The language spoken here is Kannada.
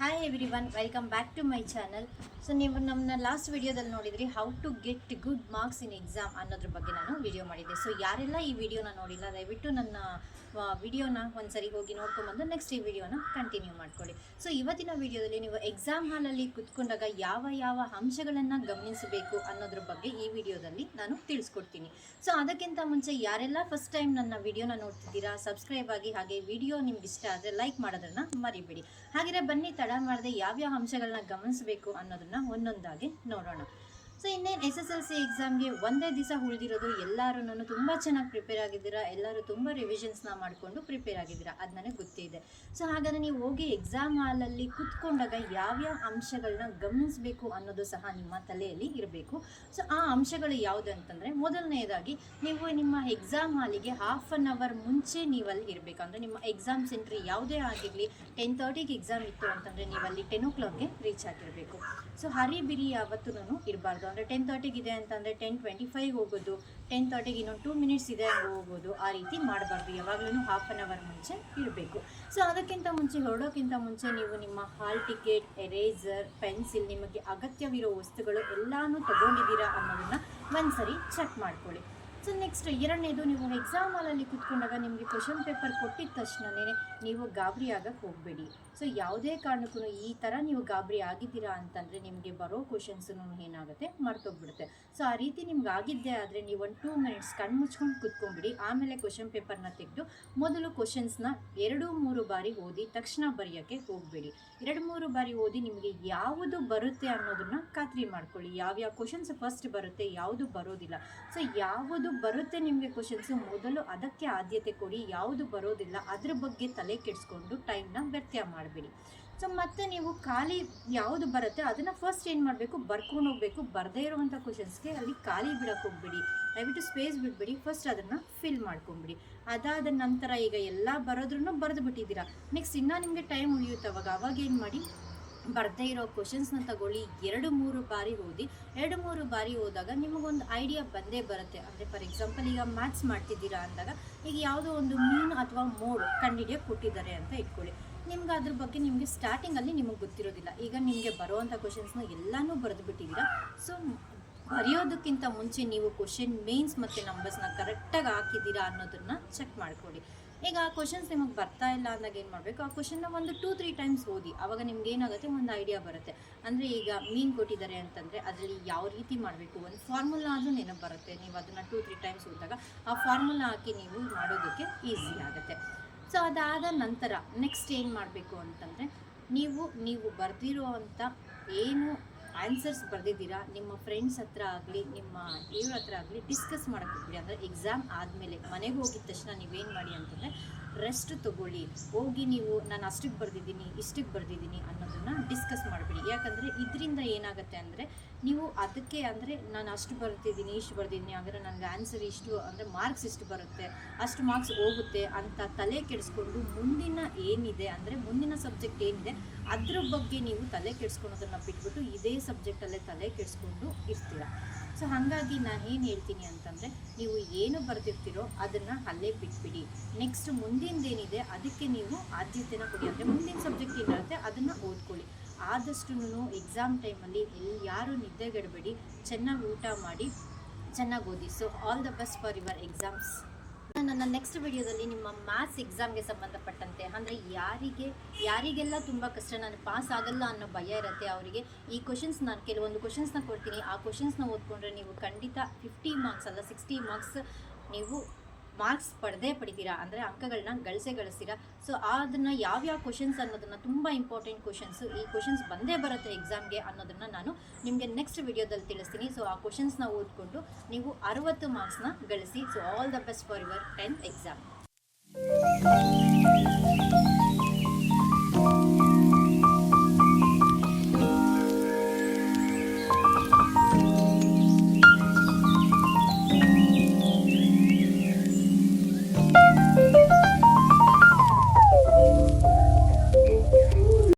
Hi everyone welcome back to my channel so ನೀವು ನಮ್ಮನ್ನ ಲಾಸ್ಟ್ ವಿಡಿಯೋದಲ್ಲಿ ನೋಡಿದ್ರಿ how to get good marks in exam ಅನ್ನೋದ್ರ ಬಗ್ಗೆ ನಾನು ವಿಡಿಯೋ ಮಾಡಿದ್ದೆ. ಸೊ ಯಾರೆಲ್ಲ ಈ ವಿಡಿಯೋನ ನೋಡಿಲ್ಲ, ದಯವಿಟ್ಟು ನನ್ನ ವಿಡಿಯೋನ ಒಂದ್ಸರಿ ಹೋಗಿ ನೋಡ್ಕೊಂಬಂದು ನೆಕ್ಸ್ಟ್ ಈ ವಿಡಿಯೋನ ಕಂಟಿನ್ಯೂ ಮಾಡ್ಕೊಳ್ಳಿ. ಸೊ ಇವತ್ತಿನ ವಿಡಿಯೋದಲ್ಲಿ ನೀವು ಎಕ್ಸಾಮ್ ಹಾಲಲ್ಲಿ ಕುತ್ಕೊಂಡಾಗ ಯಾವ ಯಾವ ಅಂಶಗಳನ್ನು ಗಮನಿಸಬೇಕು ಅನ್ನೋದ್ರ ಬಗ್ಗೆ ಈ ವಿಡಿಯೋದಲ್ಲಿ ನಾನು ತಿಳಿಸ್ಕೊಡ್ತೀನಿ. ಸೊ ಅದಕ್ಕಿಂತ ಮುಂಚೆ ಯಾರೆಲ್ಲ ಫಸ್ಟ್ ಟೈಮ್ ನನ್ನ ವಿಡಿಯೋನ ನೋಡ್ತಿದ್ದೀರಾ ಸಬ್ಸ್ಕ್ರೈಬ್ ಆಗಿ ಹಾಗೆ ವಿಡಿಯೋ ನಿಮ್ಗೆ ಇಷ್ಟ ಆದರೆ ಲೈಕ್ ಮಾಡೋದನ್ನು ಮರಿಬೇಡಿ. ಹಾಗೆಯೇ ಬನ್ನಿ ಮಾಡದೆ ಯಾವ್ಯಾವ ಅಂಶಗಳನ್ನ ಗಮನಿಸಬೇಕು ಅನ್ನೋದನ್ನ ಒಂದೊಂದಾಗಿ ನೋಡೋಣ. ಸೊ ಇನ್ನೇನು ಎಸ್ ಎಸ್ ಎಲ್ ಸಿ ಎಕ್ಸಾಮ್ಗೆ ಒಂದೇ ದಿವಸ ಉಳಿದಿರೋದು ಎಲ್ಲರೂ ತುಂಬ ಚೆನ್ನಾಗಿ ಪ್ರಿಪೇರ್ ಆಗಿದ್ದೀರಾ, ಎಲ್ಲರೂ ತುಂಬ ರಿವಿಷನ್ಸ್ನ ಮಾಡಿಕೊಂಡು ಪ್ರಿಪೇರ್ ಆಗಿದ್ದೀರಾ, ಅದು ನನಗೆ ಗೊತ್ತಿದೆ. ಸೊ ಹಾಗಾದರೆ ನೀವು ಹೋಗಿ ಎಕ್ಸಾಮ್ ಹಾಲಲ್ಲಿ ಕುತ್ಕೊಂಡಾಗ ಯಾವ್ಯಾವ ಅಂಶಗಳನ್ನ ಗಮನಿಸಬೇಕು ಅನ್ನೋದು ಸಹ ನಿಮ್ಮ ತಲೆಯಲ್ಲಿ ಇರಬೇಕು. ಸೊ ಆ ಅಂಶಗಳು ಯಾವುದು ಅಂತಂದರೆ, ಮೊದಲನೇದಾಗಿ ನೀವು ನಿಮ್ಮ ಎಕ್ಸಾಮ್ ಹಾಲಿಗೆ ಹಾಫ್ ಅನ್ ಅವರ್ ಮುಂಚೆ ನೀವಲ್ಲಿ ಇರಬೇಕು. ಅಂದರೆ ನಿಮ್ಮ ಎಕ್ಸಾಮ್ ಸೆಂಟ್ರ್ ಯಾವುದೇ ಆಗಿರಲಿ ಟೆನ್ ತರ್ಟಿಗೆ ಎಕ್ಸಾಮ್ ಇತ್ತು ಅಂತಂದರೆ ನೀವಲ್ಲಿ ಟೆನ್ ಓ ಕ್ಲಾಕ್ಗೆ ರೀಚ್ ಆಗಿರಬೇಕು. ಸೊ ಹರಿಬಿರಿ ಯಾವತ್ತೂ ಇರಬಾರ್ದು. ಅಂದರೆ ಟೆನ್ ತರ್ಟಿಗೆ ಇದೆ ಅಂತಂದರೆ ಟೆನ್ ಟ್ವೆಂಟಿ ಫೈವ್ ಹೋಗೋದು. ಟೆನ್ ತರ್ಟಿಗೆ ಇನ್ನೊಂದು ಟೂ ಮಿನಿಟ್ಸ್ ಇದೆ ಹಂಗೆ ಹೋಗೋದು ಆ ರೀತಿ ಮಾಡಬಾರ್ದು. ಯಾವಾಗಲೂ ಹಾಫ್ ಆನ್ ಅವರ್ ಮುಂಚೆ ಇರಬೇಕು. ಸೊ ಅದಕ್ಕಿಂತ ಮುಂಚೆ, ಹೊರಡೋಕ್ಕಿಂತ ಮುಂಚೆ ನೀವು ನಿಮ್ಮ ಹಾಲ್ ಟಿಕೆಟ್ ಎರೇಸರ್ ಪೆನ್ಸಿಲ್ ನಿಮಗೆ ಅಗತ್ಯವಿರೋ ವಸ್ತುಗಳು ಎಲ್ಲಾನು ತಗೊಂಡಿದ್ದೀರಾ ಅನ್ನೋದನ್ನ ಒಂದ್ಸರಿ ಚೆಕ್ ಮಾಡ್ಕೊಳ್ಳಿ. ಸೊ ನೆಕ್ಸ್ಟ್ ಎರಡನೇದು, ನೀವು ಎಕ್ಸಾಮ್ ಹಾಲಲ್ಲಿ ಕುತ್ಕೊಂಡಾಗ ನಿಮಗೆ ಕ್ವಶನ್ ಪೇಪರ್ ಕೊಟ್ಟಿದ್ದ ತಕ್ಷಣವೇ ನೀವು ಗಾಬರಿ ಆಗಕ್ಕೆ ಹೋಗಬೇಡಿ. ಸೊ ಯಾವುದೇ ಕಾರಣಕ್ಕೂ ಈ ಥರ ನೀವು ಗಾಬರಿ ಆಗಿದ್ದೀರಾ ಅಂತಂದರೆ ನಿಮಗೆ ಬರೋ ಕ್ವಶನ್ಸನ್ನು ಏನಾಗುತ್ತೆ? ಮರ್ತೋಗ್ಬಿಡುತ್ತೆ. ಸೊ ಆ ರೀತಿ ನಿಮ್ಗೆ ಆಗಿದ್ದೇ ಆದರೆ ನೀವು ಒಂದು ಟೂ ಮಿನಿಟ್ಸ್ ಕಣ್ಣು ಮುಚ್ಕೊಂಡು ಕುತ್ಕೊಂಡ್ಬಿಡಿ ಆಮೇಲೆ ಕ್ವಶನ್ ಪೇಪರ್ನ ತೆಗೆದು ಮೊದಲು ಕ್ವಶನ್ಸ್ನ ಎರಡು ಮೂರು ಬಾರಿ ಓದಿ ತಕ್ಷಣ ಬರೆಯೋಕ್ಕೆ ಹೋಗಬೇಡಿ. ಎರಡು ಮೂರು ಬಾರಿ ಓದಿ ನಿಮಗೆ ಯಾವುದು ಬರುತ್ತೆ ಅನ್ನೋದನ್ನು ಖಾತ್ರಿ ಮಾಡ್ಕೊಳ್ಳಿ. ಯಾವ್ಯಾವ ಕ್ವಶನ್ಸ್ ಫಸ್ಟ್ ಬರುತ್ತೆ, ಯಾವುದು ಬರೋದಿಲ್ಲ. ಸೊ ಯಾವುದು ಬರುತ್ತೆ ನಿಮಗೆ ಕ್ವಶನ್ಸು ಮೊದಲು ಅದಕ್ಕೆ ಆದ್ಯತೆ ಕೊಡಿ. ಯಾವುದು ಬರೋದಿಲ್ಲ, ಅದ್ರ ಬಗ್ಗೆ ತಲೆ ಕೆಡಿಸ್ಕೊಂಡು ಟೈಮ್ನ ವ್ಯರ್ಥ ಮಾಡಬೇಡಿ. ಸೊ ಮತ್ತೆ ನೀವು ಖಾಲಿ ಯಾವುದು ಬರುತ್ತೆ, ಅದನ್ನು ಫಸ್ಟ್ ಏನು ಮಾಡಬೇಕು? ಬರ್ಕೊಂಡು ಹೋಗಬೇಕು. ಬರದೇ ಇರುವಂಥ ಕ್ವಶನ್ಸ್ಗೆ ಅಲ್ಲಿ ಖಾಲಿ ಬಿಡಕ್ಕೆ ಹೋಗ್ಬಿಡಿ. ದಯವಿಟ್ಟು ಸ್ಪೇಸ್ ಬಿಡಬೇಡಿ. ಫಸ್ಟ್ ಅದನ್ನು ಫಿಲ್ ಮಾಡ್ಕೊಂಬಿಡಿ. ಅದಾದ ನಂತರ ಈಗ ಎಲ್ಲ ಬರೋದ್ರೂ ಬರೆದು ಬಿಟ್ಟಿದ್ದೀರಾ? ನೆಕ್ಸ್ಟ್ ಇನ್ನೂ ನಿಮಗೆ ಟೈಮ್ ಉಳಿಯುತ್ತೆ. ಅವಾಗ ಅವಾಗ ಏನು ಮಾಡಿ? ಬರ್ದೇ ಇರೋ ಕ್ವಶನ್ಸ್ನ ತಗೊಳ್ಳಿ. ಎರಡು, ಮೂರು ಬಾರಿ ಓದಿ. ಎರಡು, ಮೂರು ಬಾರಿ ಓದಾಗ ನಿಮಗೊಂದು ಐಡಿಯಾ ಬಂದೇ ಬರುತ್ತೆ. ಅಂದರೆ ಫಾರ್ ಎಕ್ಸಾಂಪಲ್ ಈಗ ಮ್ಯಾಥ್ಸ್ ಮಾಡ್ತಿದ್ದೀರಾ ಅಂದಾಗ ಈಗ ಯಾವುದೋ ಒಂದು ಮೀನು ಅಥವಾ ಮೋಡ್ ಕಂಡಿಡಿಯೋ ಕೊಟ್ಟಿದ್ದಾರೆ ಅಂತ ಇಟ್ಕೊಳ್ಳಿ. ನಿಮ್ಗೆ ಅದ್ರ ಬಗ್ಗೆ ನಿಮಗೆ ಸ್ಟಾರ್ಟಿಂಗಲ್ಲಿ ನಿಮಗೆ ಗೊತ್ತಿರೋದಿಲ್ಲ. ಈಗ ನಿಮಗೆ ಬರುವಂಥ ಕ್ವಶನ್ಸ್ನ ಎಲ್ಲನೂ ಬರೆದು ಬಿಟ್ಟಿದ್ದೀರಾ ಸೊ ಬರೆಯೋದಕ್ಕಿಂತ ಮುಂಚೆ ನೀವು ಕ್ವಶನ್ ಮೇನ್ಸ್ ಮತ್ತು ನಂಬರ್ಸ್ನ ಕರೆಕ್ಟಾಗಿ ಹಾಕಿದ್ದೀರಾ ಅನ್ನೋದನ್ನು ಚೆಕ್ ಮಾಡ್ಕೊಳ್ಳಿ ಈಗ ಆ ಕ್ವಶನ್ಸ್ ನಿಮಗೆ ಬರ್ತಾ ಇಲ್ಲ ಅಂದಾಗ ಏನು ಮಾಡಬೇಕು? ಆ ಕ್ವಶನ್ನ ಒಂದು ಟೂ ತ್ರೀ ಟೈಮ್ಸ್ ಓದಿ. ಆವಾಗ ನಿಮ್ಗೆ ಏನಾಗುತ್ತೆ? ಒಂದು ಐಡಿಯಾ ಬರುತ್ತೆ. ಅಂದರೆ ಈಗ ಮೀನು ಕೊಟ್ಟಿದ್ದಾರೆ ಅಂತಂದರೆ ಅದರಲ್ಲಿ ಯಾವ ರೀತಿ ಮಾಡಬೇಕು? ಒಂದು ಫಾರ್ಮುಲಾ ಅದು ನೆನಪು ಬರುತ್ತೆ. ನೀವು ಅದನ್ನು ಟೂ ತ್ರೀ ಟೈಮ್ಸ್ ಓದಿದಾಗ ಆ ಫಾರ್ಮುಲಾ ಹಾಕಿ ನೀವು ಮಾಡೋದಕ್ಕೆ ಈಸಿ ಆಗುತ್ತೆ. ಸೊ ಅದಾದ ನಂತರ ನೆಕ್ಸ್ಟ್ ಏನು ಮಾಡಬೇಕು ಅಂತಂದರೆ, ನೀವು ನೀವು ಬರೆದಿರುವಂಥ ಏನು ಆನ್ಸರ್ಸ್ ಬರೆದಿದ್ದೀರಾ? ನಿಮ್ಮ ಫ್ರೆಂಡ್ಸ್ ಹತ್ರ ಆಗಲಿ, ನಿಮ್ಮ ಇವ್ರ ಹತ್ರ ಆಗಲಿ ಡಿಸ್ಕಸ್ ಮಾಡಕ್ಕೆ ಹೋಗ್ಬಿಡಿ. ಅಂದರೆ ಎಕ್ಸಾಮ್ ಆದಮೇಲೆ, ಮನೆಗೆ ಹೋಗಿದ ತಕ್ಷಣ ನೀವೇನು ಮಾಡಿ ಅಂತಂದರೆ ರೆಸ್ಟ್ ತೊಗೊಳ್ಳಿ. ಹೋಗಿ ನೀವು, ನಾನು ಅಷ್ಟಕ್ಕೆ ಬರೆದಿದ್ದೀನಿ ಇಷ್ಟಕ್ಕೆ ಬರೆದಿದ್ದೀನಿ ಅನ್ನೋದನ್ನು ಡಿಸ್ಕಸ್ ಮಾಡಬೇಡಿ. ಯಾಕಂದರೆ ಇದರಿಂದ ಏನಾಗುತ್ತೆ ಅಂದರೆ, ನೀವು ಅದಕ್ಕೆ ಅಂದರೆ, ನಾನು ಅಷ್ಟು ಬರ್ತಿದ್ದೀನಿ ಇಷ್ಟು ಬರ್ದಿದ್ದೀನಿ. ಅಂದರೆ ನನಗೆ ಆನ್ಸರ್ ಇಷ್ಟು, ಅಂದರೆ ಮಾರ್ಕ್ಸ್ ಇಷ್ಟು ಬರುತ್ತೆ, ಅಷ್ಟು ಮಾರ್ಕ್ಸ್ ಹೋಗುತ್ತೆ ಅಂತ ತಲೆ ಕೆಡಿಸ್ಕೊಂಡು ಮುಂದಿನ ಏನಿದೆ, ಅಂದರೆ ಮುಂದಿನ ಸಬ್ಜೆಕ್ಟ್ ಏನಿದೆ ಅದ್ರ ಬಗ್ಗೆ ನೀವು ತಲೆ ಕೆಡಿಸ್ಕೊಳೋದನ್ನು ಬಿಟ್ಬಿಟ್ಟು ಇದೇ ಸಬ್ಜೆಕ್ಟಲ್ಲೇ ತಲೆ ಕೆಡ್ಸ್ಕೊಂಡು ಇರ್ತೀರ. ಸೊ ಹಾಗಾಗಿ ನಾನು ಏನು ಹೇಳ್ತೀನಿ ಅಂತಂದರೆ, ನೀವು ಏನು ಬರೆದಿರ್ತೀರೋ ಅದನ್ನು ಅಲ್ಲೇ ಬಿಟ್ಬಿಡಿ. ನೆಕ್ಸ್ಟ್ ಮುಂದಿಂದೇನಿದೆ, ಅದಕ್ಕೆ ನೀವು ಆದ್ಯತೆನ ಕೊಡಿ. ಅಂದರೆ ಮುಂದಿನ ಸಬ್ಜೆಕ್ಟ್ ಏನಿರುತ್ತೆ ಅದನ್ನು ಓದ್ಕೊಳ್ಳಿ. ಆದಷ್ಟು ಎಕ್ಸಾಮ್ ಟೈಮಲ್ಲಿ ಎಲ್ಲಿ ಯಾರು ನಿದ್ದೆಗೆಡಬೇಡಿ, ಚೆನ್ನಾಗಿ ಊಟ ಮಾಡಿ, ಚೆನ್ನಾಗಿ ಓದಿ. So all the best for your exams ನನ್ನ ನೆಕ್ಸ್ಟ್ ವಿಡಿಯೋದಲ್ಲಿ ನಿಮ್ಮ ಮ್ಯಾಥ್ಸ್ ಎಕ್ಸಾಮ್ಗೆ ಸಂಬಂಧಪಟ್ಟಂತೆ, ಅಂದರೆ ಯಾರಿಗೆ, ಯಾರಿಗೆಲ್ಲ ತುಂಬ ಕಷ್ಟ, ನಾನು ಪಾಸ್ ಆಗಲ್ಲ ಅನ್ನೋ ಭಯ ಇರುತ್ತೆ ಅವರಿಗೆ, ಈ ಕ್ವಶನ್ಸ್ ನಾನು ಕೆಲವೊಂದು ಕ್ವಶನ್ಸ್ನ ಕೊಡ್ತೀನಿ. ಆ ಕ್ವಶನ್ಸ್ನ ಓದ್ಕೊಂಡ್ರೆ ನೀವು ಖಂಡಿತ ಫಿಫ್ಟಿ ಮಾರ್ಕ್ಸ್ ಅಲ್ಲ ಸಿಕ್ಸ್ಟಿ ಮಾರ್ಕ್ಸ್ ನೀವು ಮಾರ್ಕ್ಸ್ ಪಡೆದೇ ಪಡಿತೀರಾ? ಅಂದರೆ ಅಂಕಗಳನ್ನ ಗಳಿಸೇ ಗಳಿಸ್ತೀರಾ ಸೊ ಅದನ್ನು ಯಾವ್ಯಾವ ಕ್ವಶನ್ಸ್ ಅನ್ನೋದನ್ನು ತುಂಬ ಇಂಪಾರ್ಟೆಂಟ್ ಕ್ವಶನ್ಸು ಈ ಕ್ವಶನ್ಸ್ ಬಂದೇ ಬರುತ್ತೆ ಎಕ್ಸಾಮ್ಗೆ ಅನ್ನೋದನ್ನು ನಾನು ನಿಮಗೆ ನೆಕ್ಸ್ಟ್ ವಿಡಿಯೋದಲ್ಲಿ ತಿಳಿಸ್ತೀನಿ. ಸೊ ಆ ಕ್ವಶನ್ಸ್ನ ಓದ್ಕೊಂಡು ನೀವು ಅರವತ್ತು ಮಾರ್ಕ್ಸ್ನ ಗಳಿಸಿ. So all the best for your tenth exam